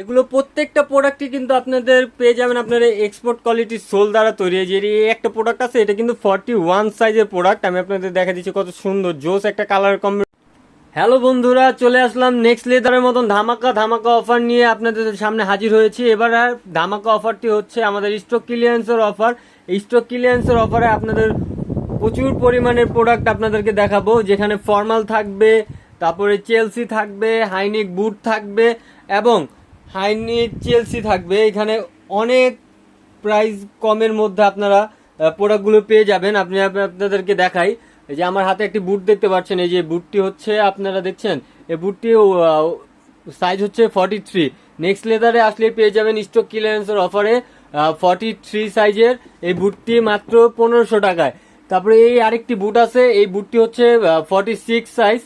এগুলো প্রত্যেকটা প্রোডাক্টই কিন্তু আপনাদের পেয়ে যাবেন আপনার এক্সপোর্ট কোয়ালিটির সোল দ্বারা তৈরি। যে একটা প্রোডাক্ট আছে, এটা কিন্তু ফর্টি ওয়ান সাইজের প্রোডাক্ট আমি আপনাদের দেখা দিচ্ছি কত সুন্দর, জোস একটা কালার কম হ্যালো বন্ধুরা, চলে আসলাম নেক্সট লেদারের মতন ধামাকা ধামাকা অফার নিয়ে আপনাদের সামনে হাজির হয়েছি। এবার আর ধামাকা অফারটি হচ্ছে আমাদের স্টক ক্লিয়ারেন্সের অফার স্টক ক্লিয়ারেন্সের অফারে আপনাদের প্রচুর পরিমাণের প্রোডাক্ট আপনাদেরকে দেখাবো, যেখানে ফর্মাল থাকবে, তারপরে চেলসি থাকবে হাইনিক বুট থাকবে, এবং হাইনিক চেলসি থাকবে। এখানে অনেক প্রাইস কমের মধ্যে আপনারা প্রোডাক্টগুলো পেয়ে যাবেন। আপনি আপনাদেরকে দেখাই। এই যে আমার হাতে একটি বুট দেখতে পাচ্ছেন। এই যে বুটটি হচ্ছে, আপনারা দেখছেন? এই বুটটি সাইজ হচ্ছে ফর্টি থ্রি নেক্সট লেদারে আসলে পেয়ে যাবেন স্টক ক্লিয়ারেন্সের অফারে ফর্টি থ্রি সাইজের এই বুটটি মাত্র পনেরোশো টাকায়। তারপরে এই আরেকটি বুট আছে। এই বুটটি হচ্ছে ফর্টি সিক্স সাইজ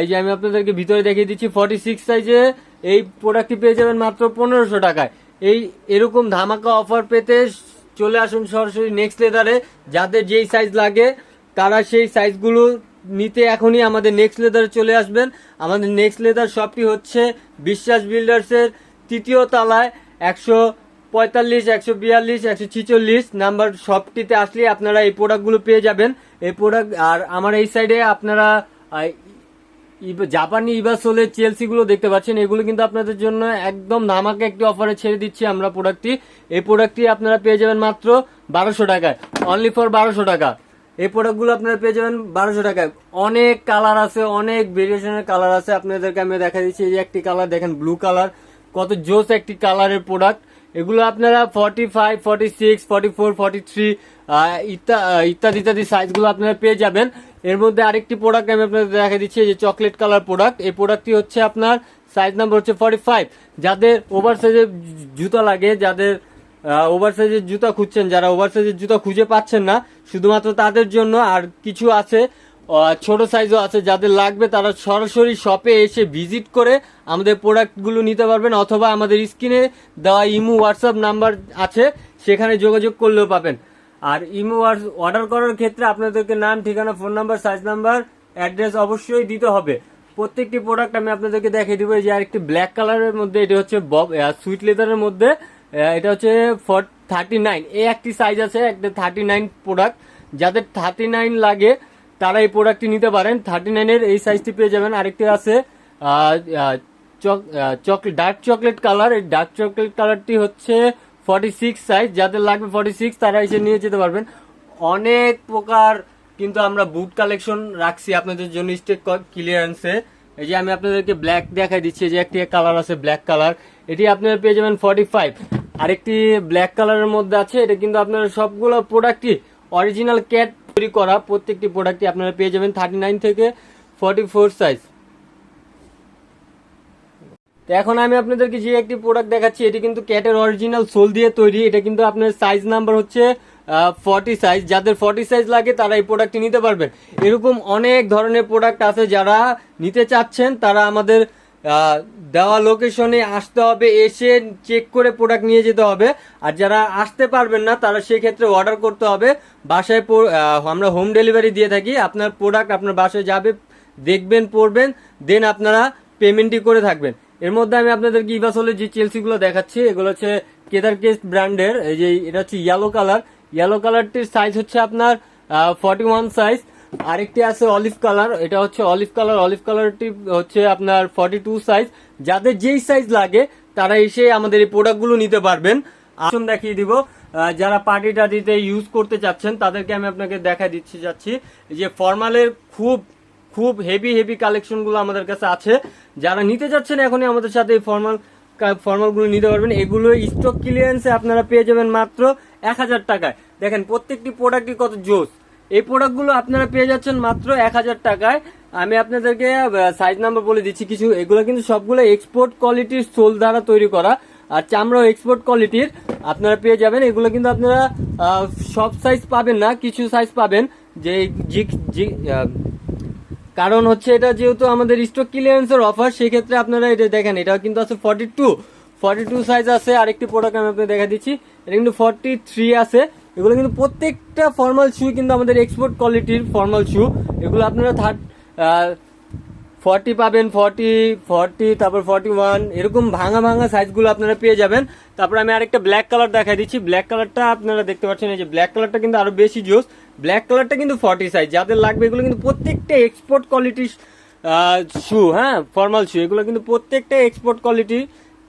এই যে আমি আপনাদেরকে ভিতরে দেখিয়ে দিচ্ছি। ফর্টি সিক্স সাইজে এই প্রোডাক্টটি পেয়ে যাবেন মাত্র পনেরোশো টাকায়। এই এরকম ধামাকা অফার পেতে চলে আসুন সরাসরি নেক্সট লেদারে যাদের যেই সাইজ লাগে, তারা সেই সাইজগুলো নিতে এখনই আমাদের নেক্সট লেদারে চলে আসবেন। আমাদের নেক্সট লেদার শপটি হচ্ছে বিশ্বাস বিল্ডার্সের তৃতীয় তলায় একশো পঁয়তাল্লিশ, একশো বিয়াল্লিশ, একশো ছিচল্লিশ নাম্বার শপটিতে আসলে আপনারা এই প্রোডাক্টগুলো পেয়ে যাবেন। এই প্রোডাক্ট আর আমার এই সাইডে আপনারা জাপানি ইবাসোলের চেলসি গুলো দেখতে পাচ্ছেন। এগুলো কিন্তু আপনাদের জন্য একদম ধামাকে একটি অফারে ছেড়ে দিচ্ছি আমরা প্রোডাক্টটি এই প্রোডাক্টটি আপনারা পেয়ে যাবেন মাত্র বারোশো টাকায়। অনলি ফর বারোশো টাকা। এই প্রোডাক্টগুলো আপনারা পেয়ে যাবেন বারোশো টাকায়। অনেক কালার আছে, অনেক ভেরিয়েশনের কালার আছে। আপনাদেরকে আমি দেখা দিচ্ছি, এই একটি কালার দেখেন ব্লু কালার কত জোস একটি কালারের প্রোডাক্ট এগুলো আপনারা forty five forty six forty four forty three ইত্যাদি ইত্যাদি সাইজগুলো আপনারা পেয়ে যাবেন। এর মধ্যে আরেকটি প্রোডাক্ট আমি আপনাদের দেখা দিচ্ছি যে চকলেট কালার প্রোডাক্ট এই প্রোডাক্টটি হচ্ছে আপনার সাইজ নাম্বার হচ্ছে ফর্টি ফাইভ যাদের ওভার সাইজের জুতা লাগে, যাদের ওভার সাইজের জুতা খুঁজছেন, যারা ওভার সাইজের জুতা খুঁজে পাচ্ছেন না, শুধুমাত্র তাদের জন্য আর কিছু আছে ছোট সাইজও আছে, যাদের লাগবে তারা সরাসরি শপে এসে ভিজিট করে আমাদের প্রোডাক্টগুলো নিতে পারবেন, অথবা আমাদের স্ক্রিনে দেওয়া ইমু হোয়াটসঅ্যাপ নাম্বার আছে, সেখানে যোগাযোগ করলেও পাবেন। আর ইমো অর্ডার করার ক্ষেত্রে আপনাদেরকে নাম, ঠিকানা, phone number, size number, address অবশ্যই দিতে হবে। প্রত্যেকটি প্রোডাক্ট আমি আপনাদেরকে দেখিয়ে দিব। যে আরেকটি ব্ল্যাক কালারের মধ্যে এটা হচ্ছে বব সুইট লেদারের মধ্যে এটা হচ্ছে ফর থার্টি নাইন এই একটি সাইজ আছে, একটা থার্টি নাইন প্রোডাক্ট যাদের থার্টি নাইন লাগে, তারা এই প্রোডাক্টটি নিতে পারেন। থার্টি নাইনের এই সাইজটি পেয়ে যাবেন। আরেকটি আছে চকলেট ডার্ক চকলেট কালার এই ডার্ক চকলেট কালারটি হচ্ছে ফর্টি সিক্স সাইজ যাদের লাগবে ফর্টি সিক্স তারা এসে নিয়ে যেতে পারবেন। অনেক প্রকার কিন্তু আমরা বুট কালেকশন রাখছি আপনাদের জন্য স্টেক ক্লিয়ারেন্সে এই যে আমি আপনাদেরকে ব্ল্যাক দেখাই দিচ্ছি যে একটি কালার আছে ব্ল্যাক কালার এটি আপনারা পেয়ে যাবেন ফর্টি ফাইভ আরেকটি ব্ল্যাক কালারের মধ্যে আছে, এটা কিন্তু আপনারা সবগুলো প্রোডাক্টই অরিজিনাল ক্যাট তৈরি করা প্রত্যেকটি প্রোডাক্টই আপনারা পেয়ে যাবেন থার্টি নাইন থেকে ফর্টি ফোর সাইজ তো এখন আমি আপনাদেরকে যে একটি প্রোডাক্ট দেখাচ্ছি, এটি কিন্তু ক্যাটের অরিজিনাল সোল দিয়ে তৈরি। এটা কিন্তু আপনার সাইজ নাম্বার হচ্ছে ফর্টি সাইজ যাদের ফর্টি সাইজ লাগে, তারা এই প্রোডাক্টটি নিতে পারবেন। এরকম অনেক ধরনের প্রোডাক্ট আছে যারা নিতে চাচ্ছেন। তারা আমাদের দেওয়া লোকেশনে আসতে হবে, এসে চেক করে প্রোডাক্ট নিয়ে যেতে হবে। আর যারা আসতে পারবেন না, তারা সেক্ষেত্রে অর্ডার করতে হবে। বাসায় আমরা হোম ডেলিভারি দিয়ে থাকি। আপনার প্রোডাক্ট আপনার বাসায় যাবে, দেখবেন, পড়বেন দেন আপনারা পেমেন্টই করে থাকবেন। এর মধ্যে আমি আপনাদেরকে ইভাসলের যে চেলসিগুলো দেখাচ্ছি, এগুলো হচ্ছে কেদার কেস্ট ব্র্যান্ডের এই যে এটা হচ্ছে ইয়েলো কালার ইয়েলো কালারটির সাইজ হচ্ছে আপনার ফর্টি ওয়ান সাইজ আরেকটি আছে অলিভ কালার এটা হচ্ছে অলিভ কালার অলিভ কালারটি হচ্ছে আপনার ফর্টি টু সাইজ যাদের যেই সাইজ লাগে, তারা এসে আমাদের এই প্রোডাক্টগুলো নিতে পারবেন। আসুন দেখিয়ে দিব যারা পার্টি টার্টিতে ইউজ করতে চাচ্ছেন, তাদেরকে আমি আপনাকে দেখা দিচ্ছি, যাচ্ছি। যে ফর্মালের খুব খুব হেভি হেভি কালেকশনগুলো আমাদের কাছে আছে। যারা নিতে যাচ্ছেন, এখনই আমাদের সাথে এই ফর্মাল ফর্মালগুলো নিতে পারবেন। এগুলো স্টক ক্লিয়ারেন্সে আপনারা পেয়ে যাবেন মাত্র এক হাজার টাকায়। দেখেন, প্রত্যেকটি প্রোডাক্টই কত জোস। এই প্রোডাক্টগুলো আপনারা পেয়ে যাচ্ছেন মাত্র এক হাজার টাকায়। আমি আপনাদেরকে সাইজ নাম্বার বলে দিচ্ছি কিছু। এগুলো কিন্তু সবগুলো এক্সপোর্ট কোয়ালিটির সোল দ্বারা তৈরি করা। আর চামড়াও এক্সপোর্ট কোয়ালিটির আপনারা পেয়ে যাবেন। এগুলো কিন্তু আপনারা সব সাইজ পাবেন না, কিছু সাইজ পাবেন। যে কারণ হচ্ছে এটা যেহেতু আমাদের স্টক ক্লিয়ারেন্সের অফার সেক্ষেত্রে আপনারা এটা দেখেন এটা কিন্তু আছে forty two forty two size আছে, আরেকটি প্রোডাক্ট আমি আপনাকে দেখা দিচ্ছি। এটা কিন্তু ফর্টি থ্রি আছে। এগুলো কিন্তু প্রত্যেকটা ফর্মাল শ্যু কিন্তু আমাদের এক্সপোর্ট কোয়ালিটির ফর্মাল শ্যু এগুলো আপনারা থার্ড ফর্টি পাবেন, ফর্টি ফর্টি, তারপর ফর্টি ওয়ান, এরকম ভাঙা ভাঙা সাইজগুলো আপনারা পেয়ে যাবেন। তারপর আমি আরেকটা ব্ল্যাক কালার দেখাই দিচ্ছি। ব্ল্যাক কালারটা আপনারা দেখতে পাচ্ছেন, এই যে ব্ল্যাক কালারটা কিন্তু আরও বেশি জোস। ব্ল্যাক কালারটা কিন্তু ফর্টি সাইজ যাদের লাগবে এগুলো কিন্তু প্রত্যেকটা এক্সপোর্ট কোয়ালিটির শু হ্যাঁ ফর্মাল শু এগুলো কিন্তু প্রত্যেকটা এক্সপোর্ট কোয়ালিটি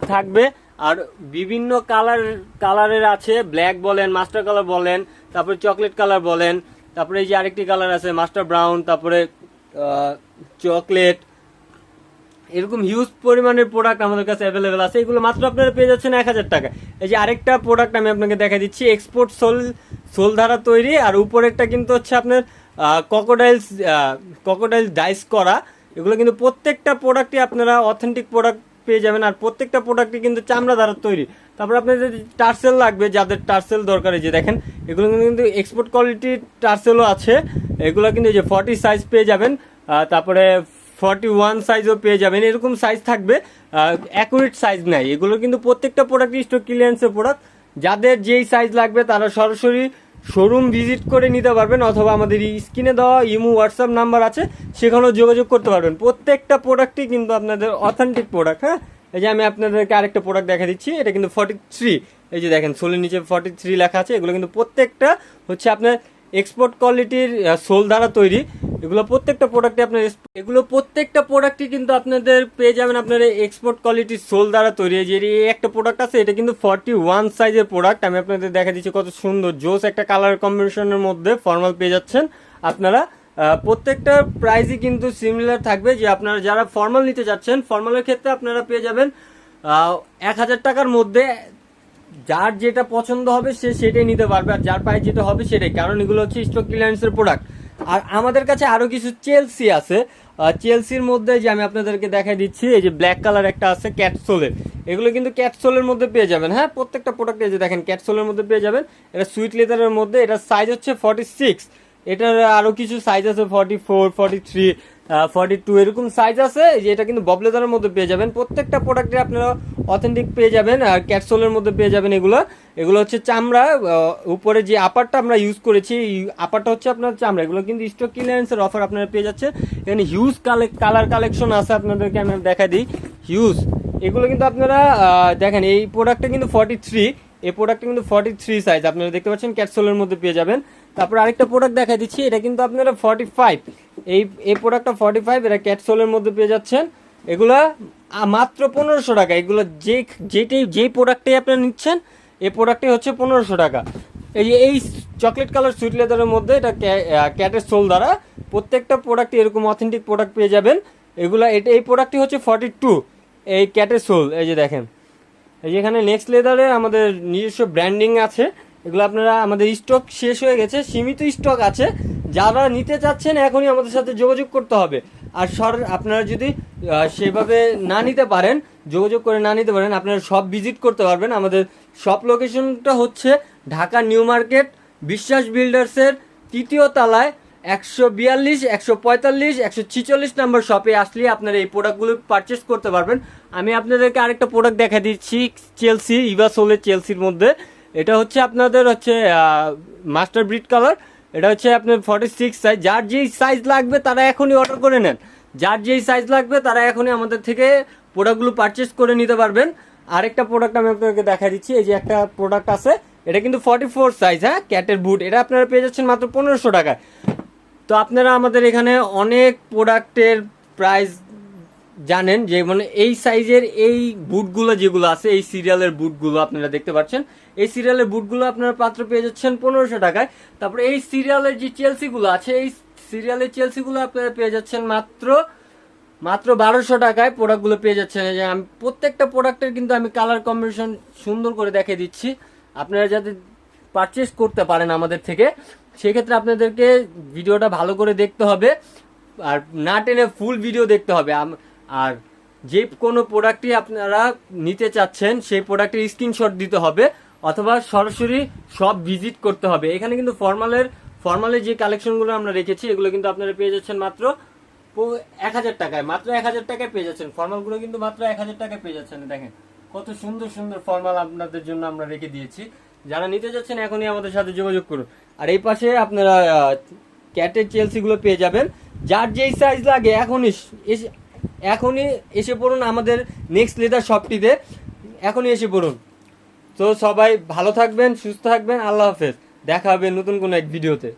থাকবে। আর বিভিন্ন কালার কালারের আছে ব্ল্যাক বলেন মাস্টার কালার বলেন, তারপরে চকলেট কালার বলেন, তারপরে এই যে আরেকটি কালার আছে মাস্টার ব্রাউন তারপরে চকলেট, এরকম হিউজ পরিমাণের প্রোডাক্ট আমাদের কাছে অ্যাভেলেবেল আছে। এগুলো মাত্র আপনারা পেয়ে যাচ্ছেন এক হাজার টাকা। এই যে আরেকটা প্রোডাক্ট আমি আপনাকে দেখা দিচ্ছি এক্সপোর্ট সোল সোল দ্বারা তৈরি। আর উপরেরটা কিন্তু হচ্ছে আপনার ককোডাইলস ককোডাইল ডাইস করা। এগুলো কিন্তু প্রত্যেকটা প্রোডাক্টই আপনারা অথেন্টিক প্রোডাক্ট পেয়ে যাবেন। আর প্রত্যেকটা প্রোডাক্টই কিন্তু চামড়া দ্বারা তৈরি। তারপর যদি টার্সেল লাগবে, যাদের টার্সেল দরকার যে দেখেন, এগুলো কিন্তু এক্সপোর্ট কোয়ালিটির টার্সেলও আছে। এগুলো কিন্তু এই যে ফর্টি সাইজ পেয়ে যাবেন। তারপরে ফর্টি ওয়ান সাইজও পেয়ে যাবেন। এরকম সাইজ থাকবে। অ্যাকুরেট সাইজ নাই। এগুলো কিন্তু প্রত্যেকটা প্রোডাক্ট স্টক ক্লিয়ারেন্সের প্রোডাক্ট যাদের যেই সাইজ লাগবে, তারা সরাসরি শোরুম ভিজিট করে নিতে পারবেন অথবা আমাদের স্ক্রিনে দেওয়া ইমো, হোয়াটসঅ্যাপ নাম্বার আছে, সেখানেও যোগাযোগ করতে পারবেন। প্রত্যেকটা প্রোডাক্টই কিন্তু আপনাদের অথেন্টিক প্রোডাক্ট হ্যাঁ? এই যে আমি আপনাদেরকে আরেকটা প্রোডাক্ট দেখা দিচ্ছি, এটা কিন্তু ফর্টি থ্রি এই যে দেখেন, সোলের নিচে ফর্টি থ্রি লেখা আছে, এগুলো কিন্তু প্রত্যেকটা হচ্ছে আপনার এক্সপোর্ট কোয়ালিটির সোল দ্বারা তৈরি। এগুলো প্রত্যেকটা প্রোডাক্টে আপনার এগুলো প্রত্যেকটা প্রোডাক্টই কিন্তু আপনাদের পেয়ে যাবেন আপনার এক্সপোর্ট কোয়ালিটির সোল দ্বারা তৈরি। যে একটা প্রোডাক্ট আছে, এটা কিন্তু ফর্টি ওয়ান সাইজের প্রোডাক্ট আমি আপনাদের দেখা দিচ্ছি কত সুন্দর, জোস একটা কালার কম্বিনেশনের মধ্যে ফর্মাল পেয়ে যাচ্ছেন। আপনারা প্রত্যেকটা প্রাইসই কিন্তু সিমিলার থাকবে যে আপনারা যারা ফর্মাল নিতে যাচ্ছেন ফর্মালের ক্ষেত্রে আপনারা পেয়ে যাবেন এক হাজার টাকার মধ্যে যার যেটা পছন্দ হবে সে সেটাই নিতে পারবে, আর যার পায়ে যেটা হবে সেটাই। কারণ এগুলো হচ্ছে স্টক ক্লিয়ারেন্সের প্রোডাক্ট আর আমাদের কাছে আরও কিছু চেলসি আছে। চেলসির মধ্যে যে আমি আপনাদেরকে দেখাই দিচ্ছি, এই যে ব্ল্যাক কালার একটা আছে ক্যাটসোলের এগুলো কিন্তু ক্যাটসোলের মধ্যে পেয়ে যাবেন হ্যাঁ? প্রত্যেকটা প্রোডাক্ট যে দেখেন ক্যাটসোলের মধ্যে পেয়ে যাবেন। এটা সুইট লেদারের মধ্যে এটা সাইজ হচ্ছে ফর্টি সিক্স এটার আরও কিছু সাইজ আছে forty four forty three forty two এরকম সাইজ আছে যে এটা কিন্তু ববলেদারের মধ্যে পেয়ে যাবেন। প্রত্যেকটা প্রোডাক্টে আপনারা অথেন্টিক পেয়ে যাবেন, আর ক্যাটসোলের মধ্যে পেয়ে যাবেন এগুলো। এগুলো হচ্ছে চামড়া উপরে যে আপারটা আমরা ইউজ করেছি আপারটা হচ্ছে আপনার চামড়া। এগুলো কিন্তু স্টক ক্লিয়ারেন্সের অফার আপনারা পেয়ে যাচ্ছে এখানে হিউজ কালার কালেকশন আছে আপনাদেরকে, আমি দেখা দিই। হিউজ এগুলো কিন্তু আপনারা দেখেন, এই প্রোডাক্টটা কিন্তু ফর্টি থ্রি এই প্রোডাক্টটা কিন্তু ফর্টি থ্রি সাইজ আপনারা দেখতে পাচ্ছেন ক্যাটসোলের মধ্যে পেয়ে যাবেন। তারপর আরেকটা প্রোডাক্ট দেখা দিচ্ছি, এটা কিন্তু আপনারা ফর্টি ফাইভ এই এই প্রোডাক্টটা ফর্টি ফাইভ এটা ক্যাটসোলের মধ্যে পেয়ে যাচ্ছেন। এগুলা মাত্র পনেরোশো টাকা, এগুলো যে যেটাই যেই প্রোডাক্টটাই আপনারা নিচ্ছেন, এই প্রোডাক্টই হচ্ছে পনেরোশো টাকা। এই যে এই চকলেট কালার সুইট লেদারের মধ্যে এটা ক্যাটের সোল দ্বারা প্রত্যেকটা প্রোডাক্ট এরকম অথেন্টিক প্রোডাক্ট পেয়ে যাবেন। এগুলা, এটা, এই প্রোডাক্টটি হচ্ছে ফর্টি টু এই ক্যাটের সোল এই যে দেখেন। এখানে নেক্সট লেদারে আমাদের নিজস্ব ব্র্যান্ডিং আছে। এগুলো আপনারা আমাদের স্টক শেষ হয়ে গেছে, সীমিত স্টক আছে। যারা নিতে চাচ্ছেন, এখনই আমাদের সাথে যোগাযোগ করতে হবে। আর সর, আপনারা যদি সেভাবে না নিতে পারেন, যোগাযোগ করে না নিতে পারেন, আপনারা সব ভিজিট করতে পারবেন। আমাদের সব লোকেশনটা হচ্ছে ঢাকা নিউ মার্কেট, বিশ্বাস বিল্ডার্সের তৃতীয় তলায়। একশো বিয়াল্লিশ, একশো পঁয়তাল্লিশ, একশো ছিচল্লিশ নাম্বার শপে আসলে আপনারা এই প্রোডাক্টগুলো পারচেস করতে পারবেন। আমি আপনাদেরকে আরেকটা প্রোডাক্ট দেখা দিচ্ছি চেলসি ইভাসোলের চেলসির মধ্যে। এটা হচ্ছে আপনাদের হচ্ছে মাস্টার ব্রিড কালার এটা হচ্ছে আপনার ফর্টি সিক্স সাইজ যার যেই সাইজ লাগবে, তারা এখনই অর্ডার করে নেন। যার যেই সাইজ লাগবে, তারা এখনই আমাদের থেকে প্রোডাক্টগুলো পারচেস করে নিতে পারবেন। আরেকটা প্রোডাক্ট আমি আপনাদেরকে দেখা দিচ্ছি। এই যে একটা প্রোডাক্ট আছে, এটা কিন্তু ফর্টি ফোর সাইজ হ্যাঁ? ক্যাটের বুট এটা আপনারা পেয়ে যাচ্ছেন মাত্র পনেরোশো টাকায়। তো আপনারা আমাদের এখানে অনেক প্রোডাক্টের প্রাইস জানেন, যে মানে এই সাইজের এই বুটগুলো যেগুলো আছে, এই সিরিয়ালের বুটগুলো আপনারা দেখতে পাচ্ছেন। এই সিরিয়ালের বুটগুলো আপনারা পাত্র পেয়ে যাচ্ছেন পনেরোশো টাকায়। তারপরে এই সিরিয়ালের যে চেলসিগুলো আছে, এই সিরিয়ালের চেলসিগুলো আপনারা পেয়ে যাচ্ছেন মাত্র মাত্র বারোশো টাকায় প্রোডাক্টগুলো পেয়ে যাচ্ছেন। যে আমি প্রত্যেকটা প্রোডাক্টের কিন্তু আমি কালার কম্বিনেশন সুন্দর করে দেখে দিচ্ছি। আপনারা যাতে পারচেস করতে পারেন আমাদের থেকে। সেক্ষেত্রে আপনাদেরকে ভিডিওটা ভালো করে দেখতে হবে, আর না টেনে ফুল ভিডিও দেখতে হবে। আর যে কোনো প্রোডাক্টই আপনারা নিতে চাচ্ছেন, সেই প্রোডাক্টের স্ক্রিনশট দিতে হবে, অথবা সরাসরি সব ভিজিট করতে হবে। এখানে কিন্তু ফর্মালের ফর্মালের যে কালেকশনগুলো আমরা রেখেছি, এগুলো কিন্তু আপনারা পেয়ে যাচ্ছেন মাত্র এক হাজার টাকায়, মাত্র এক হাজার টাকায় পেয়ে যাচ্ছেন। ফর্মালগুলো কিন্তু মাত্র এক হাজার টাকায় পেয়ে যাচ্ছেন, দেখেন। কত সুন্দর সুন্দর ফর্মাল আপনাদের জন্য আমরা রেখে দিয়েছি। যারা নিতে চাচ্ছেন এখনই আমাদের সাথে যোগাযোগ করুন। আর এই পাশে আপনারা ক্যাটের চেলসিগুলো পেয়ে যাবেন। যার যেই সাইজ লাগে, এখনই এখনই এসে পড়ুন আমাদের নেক্সট লেদার শপটিতে এখনই এসে পড়ুন। তো সবাই ভালো থাকবেন, সুস্থ থাকবেন, আল্লাহ হাফেজ। দেখা হবে নতুন কোনো এক ভিডিওতে